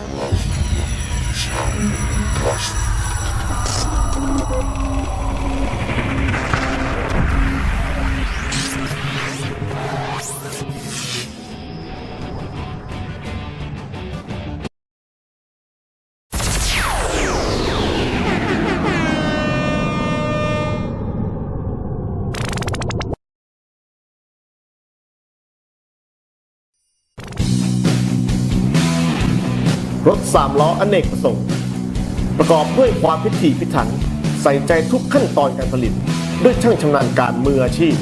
Love, love, shall, trust. รถสามล้ออเนกประสงค์ ประกอบด้วยความพิถีพิถัน ใส่ใจทุกขั้นตอนการผลิต ด้วยช่างชำนาญการมืออาชีพ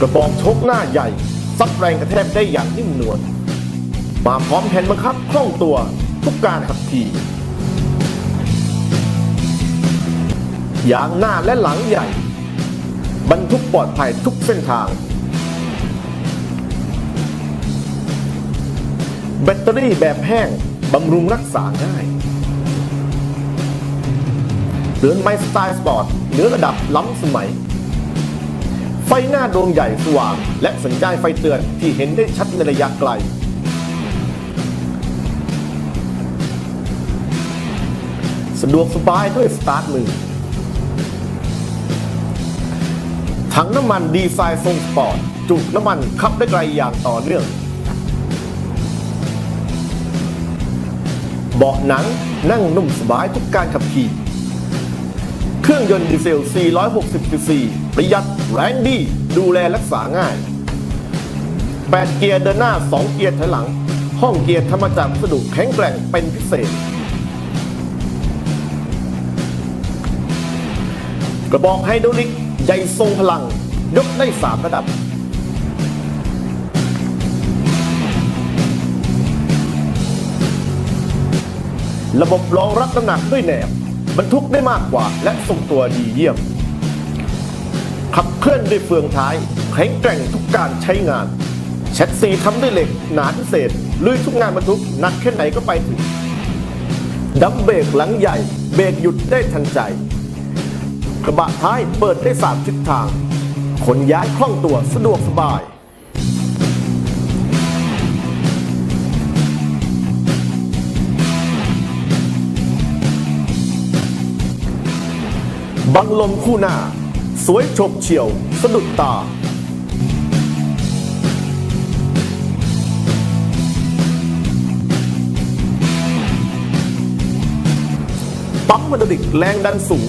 กระบอกชกหน้าใหญ่ ซับแรงกระแทกได้อย่างนิ่มนวลมาพร้อมแผ่นบังคับคล่องตัวทุกการขับขี่ยางหน้าและหลังใหญ่ บรรทุกปลอดภัยทุกเส้นทาง แบตเตอรี่แบบแห้งบำรุงรักษาง่ายเรือนไม้สไตล์สปอร์ตเหนือระดับล้ำสมัย ไฟหน้าดวงใหญ่สว่าง และสัญญาณไฟเตือนที่เห็นได้ชัดในระยะไกล สะดวกสบายด้วยสตาร์ทมือถังน้ำมันดีไซน์ทรงสปอร์ต จุน้ำมันขับได้ไกลอย่างต่อเนื่อง เบาะหนังนั่งนุ่มสบายทุกการขับขี่ เครื่องยนต์ดีเซล 460ซีซีประหยัดแรงดี ดูแลรักษาง่าย 8 เกียร์เดินหน้า 2 เกียร์ถอยหลัง ห้องเกียร์ทำมาจากวัสดุแข็งแกร่งเป็นพิเศษ กระบอกไฮดรอลิกใหญ่ทรงพลัง ยกได้ 3 ระดับ ระบบรองรับน้ำหนักด้วยแหนบบรรทุกได้มากกว่าและทรงตัวดีเยี่ยม ขับเคลื่อนด้วยเฟืองท้ายแข็งแกร่งทุกการใช้งานแชทซีทำด้วยเหล็กหนาพิเศษลุยทุกงานบรรทุกหนักแค่ไหนก็ไปถึงดับเบรกหลังใหญ่เบรกหยุดได้ทันใจ กระบะท้ายเปิดได้สามทิศทาง ขนย้ายคล่องตัวสะดวกสบาย บังลมคู่หน้า สวยฉกเฉียว สะดุดตา ปั๊มมันดิกแรงดันสูง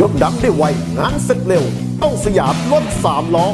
ยกดับได้ไว งานเสร็จเร็ว ต้องสยามรถสามล้อ